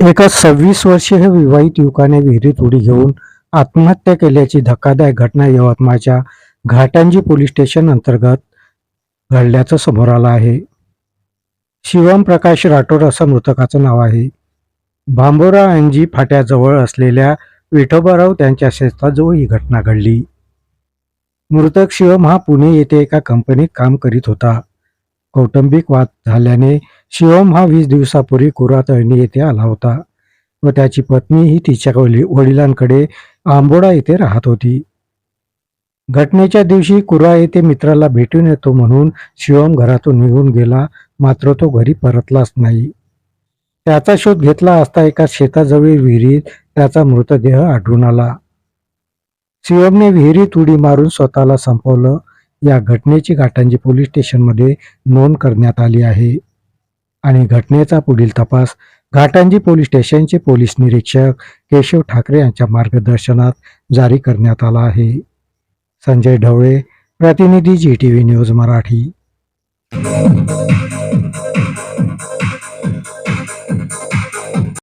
एका सव्वीस वर्षीय विवाहित युवकाने विहिरीत उडी घेऊन आत्महत्या केल्याची धक्कादायक घटना यवतमाळच्या घाटंजी पोलीस स्टेशन अंतर्गत घडल्याचं समोर आलं आहे. शिवम प्रकाश राठोड असं मृतकाचं नाव आहे. भांबोरा अंजी फाट्याजवळ असलेल्या विठोबाराव त्यांच्या शेताजवळ ही घटना घडली. मृतक शिवम हा पुणे येथे एका कंपनीत काम करीत होता. कौटुंबिक वाद झाल्याने शिवम हा वीस दिवसापूर्वी कुरातळणी येथे आला होता व त्याची पत्नी ही तिच्या वडिलांकडे आंबोडा येथे राहत होती. घटनेच्या दिवशी कुरा येथे मित्राला भेटून येतो म्हणून शिवम घरातून निघून गेला मात्र तो घरी परतलाच नाही. त्याचा शोध घेतला असता एका शेताजवळील विहिरीत त्याचा मृतदेह आढळून आला. शिवमने विहिरीत उडी मारून स्वतःला संपवलं. या घटनेची घाटंजी पोलीस स्टेशनमध्ये नोंद करण्यात आली आहे. आणि घटनेचा पुढील तपास घाटंजी पोलीस स्टेशनचे पोलीस निरीक्षक केशव ठाकरे यांच्या मार्गदर्शनात जारी करण्यात आला आहे. संजय ढवळे प्रतिनिधी G T V news Marathi.